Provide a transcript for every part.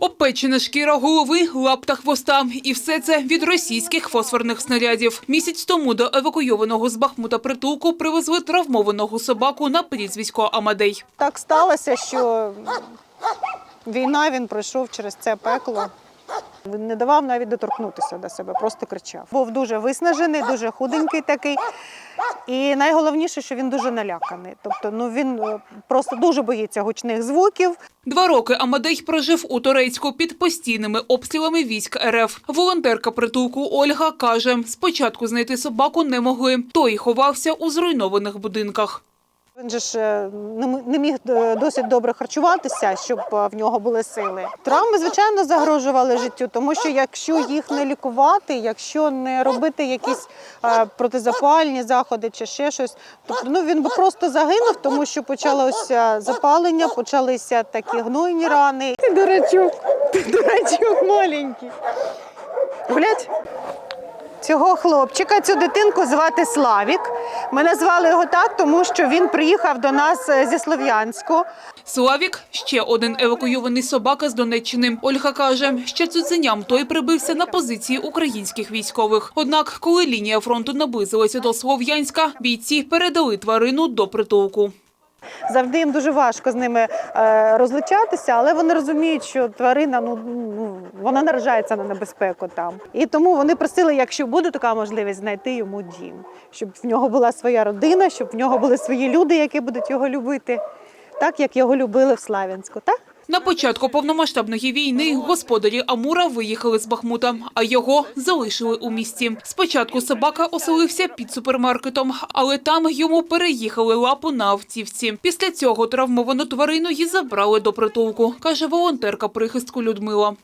Опечена шкіра голови, лап та хвоста. І все це від російських фосфорних снарядів. Місяць тому до евакуйованого з Бахмута притулку привезли травмованого собаку на прізвисько Амадей. Так сталося, що війна він пройшов через це пекло. Він не давав навіть доторкнутися до себе, просто кричав. Був дуже виснажений, дуже худенький такий. І найголовніше, що він дуже наляканий. Тобто, ну він е, просто дуже боїться гучних звуків. Два роки Амадей прожив у Торецьку під постійними обстрілами військ РФ. Волонтерка притулку Ольга каже, спочатку знайти собаку не могли. Той ховався у зруйнованих будинках. Він же ж е, не міг е, досить добре харчуватися, щоб е, в нього були сили. Травми, звичайно, загрожували життю, тому що якщо їх не лікувати, якщо не робити якісь протизапальні заходи чи ще щось, то ну він би просто загинув, тому що почалося запалення, почалися такі гнойні рани. Ти дурачок, ти дурачок маленький. Гулять? Цього хлопчика, цю дитинку звати Славік. Ми назвали його так, тому що він приїхав до нас е, зі Слов'янську. Славік – ще один евакуйований собака з Донеччини. Ольга каже, ще цуценям той прибився на позиції українських військових. Однак, коли лінія фронту наблизилася до Слов'янська, бійці передали тварину до притулку. Завжди їм дуже важко з ними е, розлучатися, але вони розуміють, що тварина ну, ну вона наражається на небезпеку там. І тому вони просили, якщо буде така можливість, знайти йому дім, щоб в нього була своя родина, щоб в нього були свої люди, які будуть його любити, так як його любили в Славянську. Так? На початку повномасштабної війни господарі Амура виїхали з Бахмута, а його залишили у місті. Спочатку собака оселився під супермаркетом, але там йому переїхали лапу на автівці. Після цього травмовану тварину її забрали до притулку, каже волонтерка прихистку Людмила.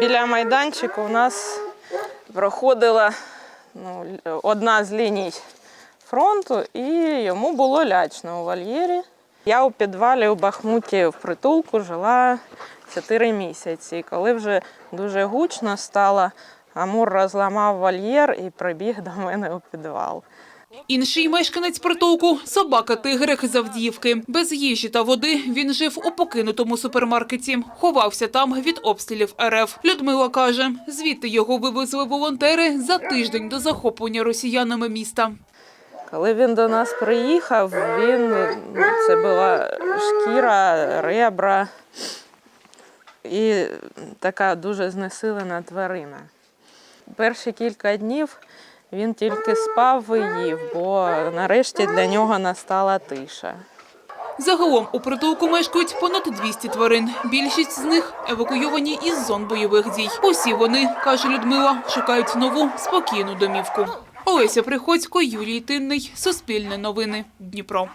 Біля майданчику у нас проходила ну, одна з ліній фронту, і йому було лячно у вольєрі. Я у підвалі у Бахмуті в притулку жила 4 місяці. Коли вже дуже гучно стало, Амур розламав вольєр і прибіг до мене у підвал. Інший мешканець притулку – собака-тигрик з Авдіївки. Без їжі та води він жив у покинутому супермаркеті. Ховався там від обстрілів РФ. Людмила каже, звідти його вивезли волонтери за тиждень до захоплення росіянами міста. Коли він до нас приїхав, він це була шкіра, ребра і така дуже знесилена тварина. Перші кілька днів він тільки спав і їв, бо нарешті для нього настала тиша. Загалом у притулку мешкають понад 200 тварин. Більшість з них евакуйовані із зон бойових дій. Усі вони, каже Людмила, шукають нову спокійну домівку. Олеся Приходько, Юрій Тинний, Суспільне новини, Дніпро.